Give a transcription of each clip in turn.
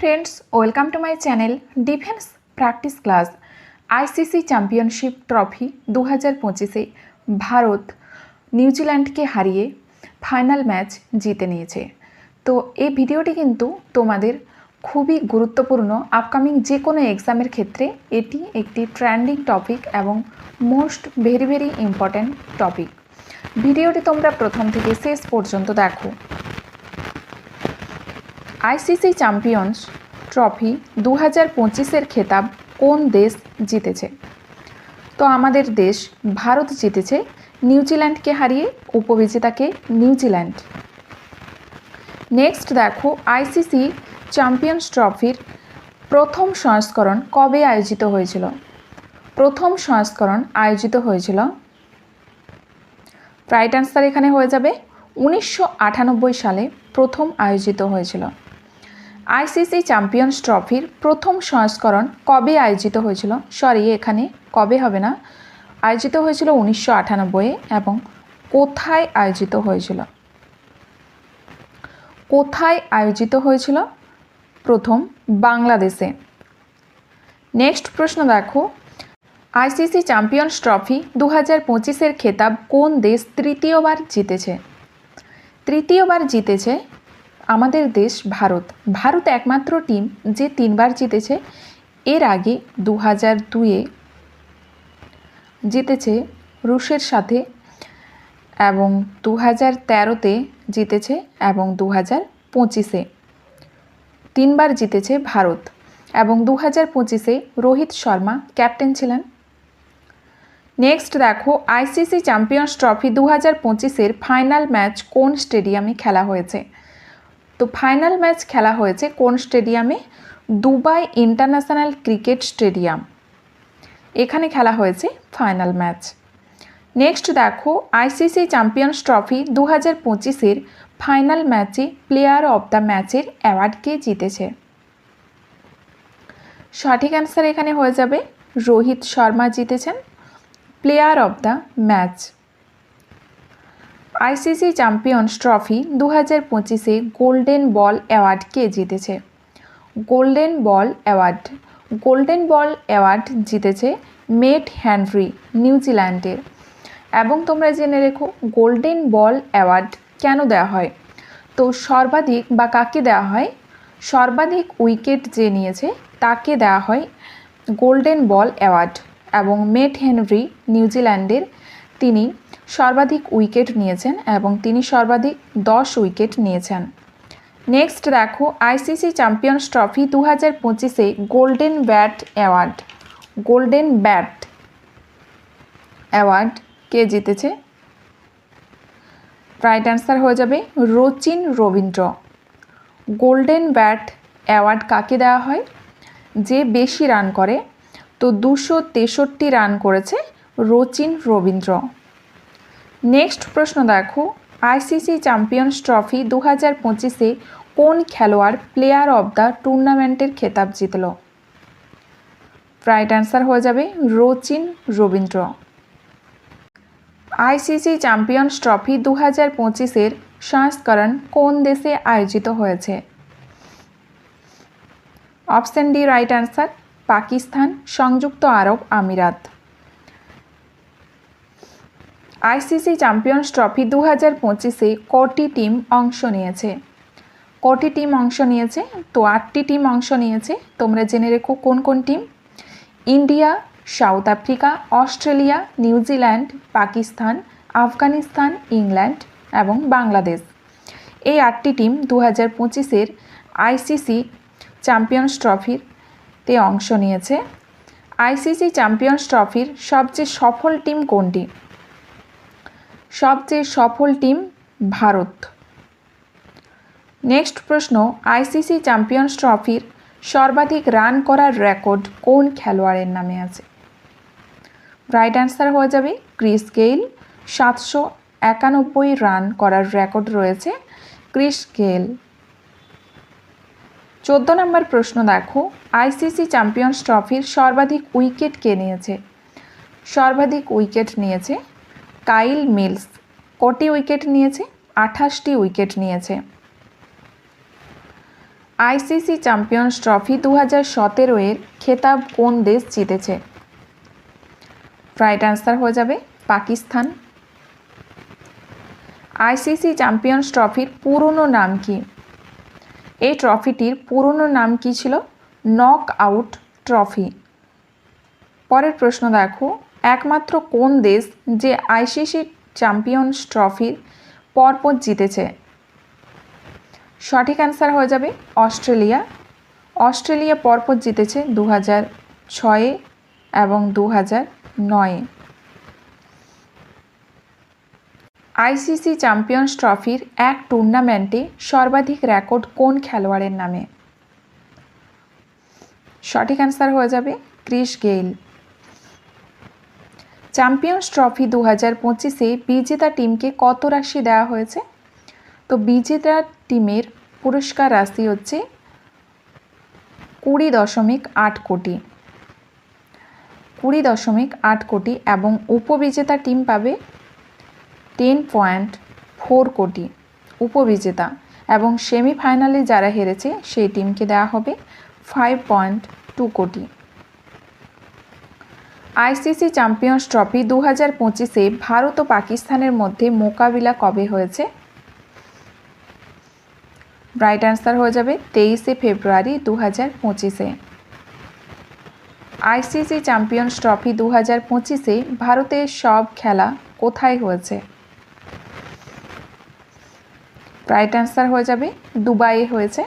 Friends welcome to my channel defence practice class ICC championship trophy দু হাজার পঁচিশে ভারত নিউজিল্যান্ডকে হারিয়ে ফাইনাল ম্যাচ জিতে নিয়েছে। তো এই ভিডিওটি কিন্তু তোমাদের খুবই গুরুত্বপূর্ণ। আপকামিং যে কোনো এক্সামের ক্ষেত্রে এটি একটি ট্রেন্ডিং টপিক এবং most very very important topic ভিডিওটি তোমরা প্রথম থেকে শেষ পর্যন্ত দেখো। আইসিসি চ্যাম্পিয়ন্স ট্রফি দু হাজার পঁচিশের খেতাব কোন দেশ জিতেছে? তো আমাদের দেশ, ভারত জিতেছে। নিউজিল্যান্ডকে হারিয়ে উপবিজেতাকে নিউজিল্যান্ড। নেক্সট দেখো, আইসিসি চ্যাম্পিয়ন্স ট্রফির প্রথম সংস্করণ কবে আয়োজিত হয়েছিল? প্রথম সংস্করণ আয়োজিত হয়েছিল, রাইট অ্যান্সার এখানে হয়ে যাবে, উনিশশো আটানব্বই সালে প্রথম আয়োজিত হয়েছিল। আইসিসি চ্যাম্পিয়ন্স ট্রফির প্রথম সংস্করণ কবে আয়োজিত হয়েছিল? সরি, এখানে কবে হবে না? আয়োজিত হয়েছিল উনিশশো আটানব্বইয়ে এবং কোথায় আয়োজিত হয়েছিল? কোথায় আয়োজিত হয়েছিল? প্রথম বাংলাদেশে। নেক্সট প্রশ্ন দেখো। আইসিসি চ্যাম্পিয়ন্স ট্রফি দু হাজার পঁচিশের খেতাব কোন দেশ তৃতীয়বার জিতেছে? তৃতীয়বার জিতেছে আমাদের দেশ ভারত। ভারত একমাত্র টিম যে তিনবার জিতেছে। এর আগে দু হাজার দুয়ে জিতেছে রুশের সাথে এবং দু হাজার তেরোতে জিতেছে এবং দু হাজার পঁচিশে তিনবার জিতেছে ভারত এবং দু হাজার পঁচিশে রোহিত শর্মা ক্যাপ্টেন ছিলেন। নেক্সট দেখো, আইসিসি চ্যাম্পিয়ন্স ট্রফি দু হাজার পঁচিশের ফাইনাল ম্যাচ কোন স্টেডিয়ামে খেলা হয়েছে? তো ফাইনাল ম্যাচ খেলা হয়েছে কোন স্টেডিয়ামে? Dubai international cricket stadium. এখানে খেলা হয়েছে ফাইনাল ম্যাচ। নেক্সট দেখো, আইসিসি চ্যাম্পিয়ন্স ট্রফি দু হাজার পঁচিশের ফাইনাল ম্যাচে প্লেয়ার অব দ্য ম্যাচের অ্যাওয়ার্ডকে জিতেছে? সঠিক অ্যান্সার এখানে হয়ে যাবে, রোহিত শর্মা জিতেছেন। Player of the match. ICC champions trophy দু হাজার পঁচিশে গোল্ডেন বল অ্যাওয়ার্ড কে জিতেছে? Golden ball award. Golden ball award জিতেছে মেট হ্যানরি নিউজিল্যান্ডের এবং তোমরা জেনে রেখো, গোল্ডেন বল অ্যাওয়ার্ড কেন দেওয়া হয়? তো সর্বাধিক বা কাকে দেওয়া হয়? সর্বাধিক উইকেট যে নিয়েছে, তাকে দেওয়া হয় গোল্ডেন বল অ্যাওয়ার্ড। এবং মেট হেনরি নিউজিল্যান্ডের তিনি সর্বাধিক উইকেট নিয়েছেন এবং তিনি সর্বাধিক দশ উইকেট নিয়েছেন। নেক্সট দেখো, আইসিসি চ্যাম্পিয়ন্স ট্রফি দু হাজার পঁচিশে golden bat award. Golden bat award কে জিতেছে? রাইট অ্যান্সার হয়ে যাবে Rachin Ravindra. Golden bat award কাকে দেওয়া হয়? যে বেশি রান করে, তো দুশো তেষট্টি রান করেছে রচিন রবীন্দ্র। নেক্সট প্রশ্ন দেখো, আইসিসি চ্যাম্পিয়ন্স ট্রফি দু হাজার পঁচিশে কোন খেলোয়াড় প্লেয়ার অব দ্য টুর্নামেন্টের খেতাব জিতল? রাইট অ্যান্সার হয়ে যাবে Rachin Ravindra. ICC champions trophy দু হাজার পঁচিশের সংস্করণ কোন দেশে আয়োজিত হয়েছে? Option D right answer Pakistan, সংযুক্ত আরব আমিরাত। আইসিসি চ্যাম্পিয়ন্স ট্রফি দু হাজার পঁচিশে কটি টিম অংশ নিয়েছে। কটি টিম অংশ নিয়েছে, তো আটটি টিম অংশ নিয়েছে। তোমরা জেনে রেখো কোন কোন team? India, South Africa, Australia New Zealand Pakistan, Afghanistan, England এবং বাংলাদেশ। এই আটটি টিম দু হাজার পঁচিশের আইসিসি চ্যাম্পিয়ন্স ট্রফির তে অংশ নিয়েছে। আইসিসি চ্যাম্পিয়ন্স ট্রফির সবচেয়ে সফল টিম কোনটি? সবচেয়ে সফল টিম ভারত। নেক্সট প্রশ্ন, আইসিসি চ্যাম্পিয়ন্স ট্রফির সর্বাধিক রান করার রেকর্ড কোন খেলোয়াড়ের নামে আছে? রাইট অ্যান্সার হয়ে যাবে ক্রিস গেইল। সাতশো একানব্বই রান করার রেকর্ড রয়েছে ক্রিস গেল চোদ্দ নম্বর প্রশ্ন দেখো, আইসিসি চ্যাম্পিয়ন্স ট্রফির সর্বাধিক উইকেট কে নিয়েছে? সর্বাধিক উইকেট নিয়েছে কাইল মিলস। কটি উইকেট নিয়েছে? আঠাশটি উইকেট নিয়েছে। আইসিসি চ্যাম্পিয়ন্স ট্রফি দু হাজার সতেরো এর খেতাব কোন দেশ জিতেছে? রাইট অ্যান্সার হয়ে যাবে পাকিস্তান। আইসিসি চ্যাম্পিয়ন্স ট্রফির পুরনো নাম কি? এই ট্রফিটির পুরনো নাম কি ছিল? Knockout trophy. পরের প্রশ্ন দেখো। একমাত্র কোন দেশ যে আইসিসি চ্যাম্পিয়ন্স ট্রফির পরপর জিতেছে? সঠিক অ্যান্সার হয়ে যাবে অস্ট্রেলিয়া। অস্ট্রেলিয়া পরপর জিতেছে দু হাজার ছয়ে এবং দু হাজার নয়ে। আইসিসি চ্যাম্পিয়ন্স ট্রফির এক টুর্নামেন্টে সর্বাধিক রেকর্ড কোন খেলোয়াড়ের নামে? সঠিক অ্যান্সার হয়ে যাবে ক্রিস গেইল। চ্যাম্পিয়ন্স ট্রফি দু হাজার পঁচিশে বিজেতা টিমকে কত রাশি দেওয়া হয়েছে? তো বিজেতা টিমের পুরস্কার রাশি হচ্ছে কুড়ি দশমিক আট কোটি। কুড়ি দশমিক আট কোটি এবং উপবিজেতা টিম পাবে টেন পয়েন্ট ফোর কোটি উপবিজেতা এবং সেমিফাইনালে যারা হেরেছে সেই টিমকে দেওয়া হবে five point two crore. ICC champions trophy দু হাজার পঁচিশে ভারত ও পাকিস্তানের মধ্যে মোকাবিলা কবে হয়েছে? রাইট অ্যান্সার হয়ে যাবে তেইশে ফেব্রুয়ারি দু হাজার পঁচিশে। আইসিসি চ্যাম্পিয়ন্স ট্রফি দু হাজার পঁচিশে ভারতের সব খেলা কোথায় হয়েছে? রাইট অ্যান্সার হয়ে যাবে দুবাইয়ে হয়েছে।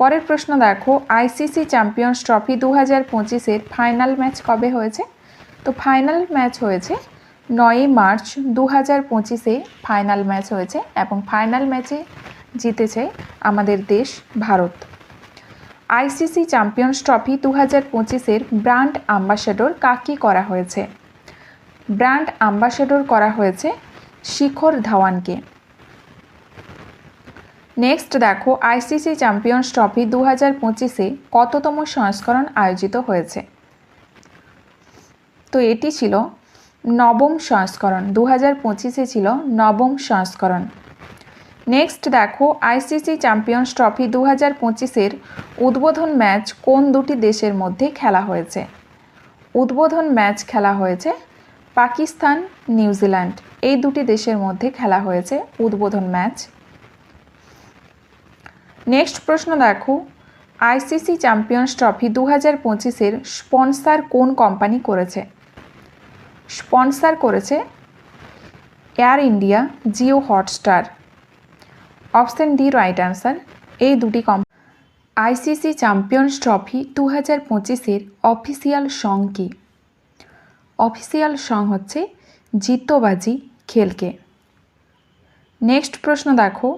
পরের প্রশ্ন দেখো আইসিসি চ্যাম্পিয়ন্স ট্রফি দু হাজার পঁচিশের ফাইনাল ম্যাচ কবে হয়েছে? তো ফাইনাল ম্যাচ হয়েছে নয়ই মার্চ দু হাজার পঁচিশে ফাইনাল ম্যাচ হয়েছে এবং ফাইনাল ম্যাচে জিতেছে আমাদের দেশ ভারত। আইসিসি চ্যাম্পিয়ন্স ট্রফি দু হাজার পঁচিশের ব্র্যান্ড অ্যাম্বাসেডর কাকে করা হয়েছে? ব্র্যান্ড অ্যাম্বাসেডর করা হয়েছে শিখর ধাওয়ানকে। নেক্সট দেখো আইসিসি চ্যাম্পিয়ন্স ট্রফি দু হাজার পঁচিশে কততম সংস্করণ আয়োজিত হয়েছে? তো এটি ছিল নবম সংস্করণ দু হাজার পঁচিশে ছিল নবম সংস্করণ। নেক্সট দেখো আইসিসি চ্যাম্পিয়ন্স ট্রফি দু হাজার পঁচিশের উদ্বোধন ম্যাচ কোন দুটি দেশের মধ্যে খেলা হয়েছে? উদ্বোধন ম্যাচ খেলা হয়েছে পাকিস্তান, নিউজিল্যান্ড। এই দুটি দেশের মধ্যে খেলা হয়েছে উদ্বোধন ম্যাচ। নেক্সট প্রশ্ন দেখো। আইসিসি চ্যাম্পিয়ন্স ট্রফি দু হাজার পঁচিশের স্পন্সার কোন কোম্পানি করেছে? স্পন্সার করেছে Air India, Jio Hotstar. Option D, right answer. এই দুটি কম আইসিসি চ্যাম্পিয়ন্স ট্রফি দু হাজার পঁচিশের অফিসিয়াল সং কি? অফিসিয়াল সং হচ্ছে জিতবাজি খেলকে। নেক্সট প্রশ্ন দেখো।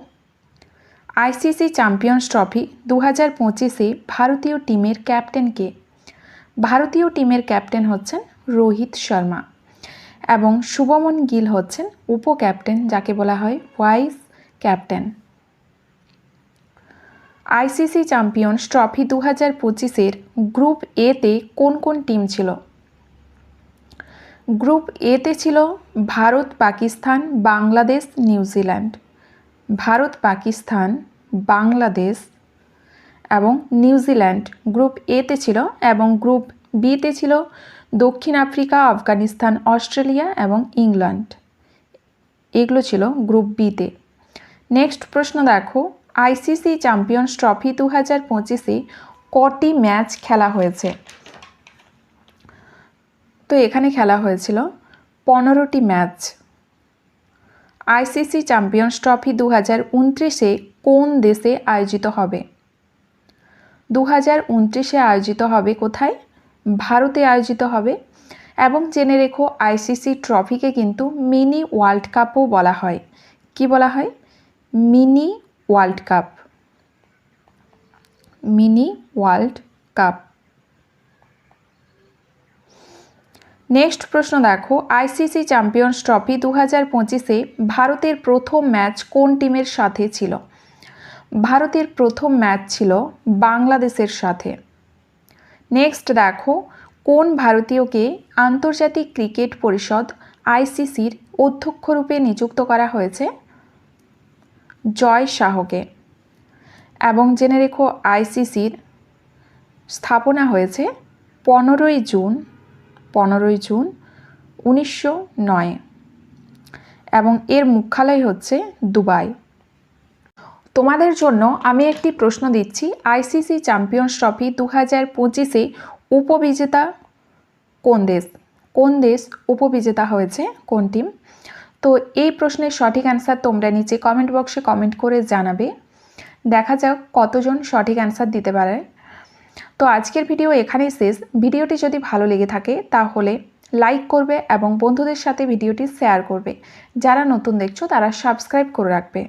আইসিসি চ্যাম্পিয়ন্স ট্রফি দু হাজার পঁচিশে ভারতীয় টিমের ক্যাপ্টেন কে ভারতীয় টিমের ক্যাপ্টেন হচ্ছেন রোহিত শর্মা এবং শুভমন গিল হচ্ছেন উপ ক্যাপ্টেন যাকে বলা হয় vice captain. ICC champions trophy দু হাজার পঁচিশের গ্রুপ এতে কোন কোন টিম ছিল? গ্রুপ এতে ছিল ভারত, পাকিস্তান, বাংলাদেশ, নিউজিল্যান্ড। ভারত, পাকিস্তান, বাংলাদেশ এবং নিউজিল্যান্ড গ্রুপ এতে ছিল এবং গ্রুপ বিতে ছিল দক্ষিণ আফ্রিকা, আফগানিস্তান, অস্ট্রেলিয়া এবং ইংল্যান্ড। এগুলো ছিল গ্রুপ বিতে নেক্সট প্রশ্ন দেখো। আইসিসি চ্যাম্পিয়ন্স ট্রফি দু হাজার পঁচিশে কটি ম্যাচ খেলা হয়েছে? তো এখানে খেলা হয়েছিল পনেরোটি ম্যাচ। আইসিসি চ্যাম্পিয়ন্স ট্রফি দু হাজার উনত্রিশে কোন দেশে আয়োজিত হবে? দু হাজার উনত্রিশে আয়োজিত হবে কোথায়? ভারতে আয়োজিত হবে। এবং জেনে রেখো, আইসিসি ট্রফিকে কিন্তু মিনি ওয়ার্ল্ড কাপও বলা হয়। কি বলা হয়? Mini world cup. Mini world cup. Next প্রশ্ন দেখো, আইসিসি চ্যাম্পিয়ন্স ট্রফি দু হাজার পঁচিশে ভারতের প্রথম ম্যাচ কোন টিমের সাথে ছিল? ভারতের প্রথম ম্যাচ ছিল বাংলাদেশের সাথে। নেক্সট দেখো, কোন ভারতীয়কে আন্তর্জাতিক ক্রিকেট পরিষদ আইসিসির অধ্যক্ষ রূপে নিযুক্ত করা হয়েছে? জয় শাহকে। এবং জেনে রেখো, আইসিসির স্থাপনা হয়েছে পনেরোই জুন পনেরোই জুন উনিশশো নয়। এবং এর মুখ্যালয় হচ্ছে দুবাই। তোমাদের জন্য আমি একটি প্রশ্ন দিচ্ছি। আইসিসি চ্যাম্পিয়ন্স ট্রফি দু হাজার পঁচিশে উপবিজেতা কোন দেশ? কোন দেশ উপবিজেতা হয়েছে? কোন টিম তো এই প্রশ্নের সঠিক অ্যান্সার তোমরা নিচে কমেন্ট বক্সে কমেন্ট করে জানাবে। দেখা যাক কতজন সঠিক অ্যান্সার দিতে পারে। তো আজকের ভিডিও এখানেই শেষ। ভিডিওটি যদি ভালো লেগে থাকে, তাহলে লাইক করবে এবং বন্ধুদের সাথে ভিডিওটি শেয়ার করবে। যারা নতুন দেখছ, তারা সাবস্ক্রাইব করে রাখবে।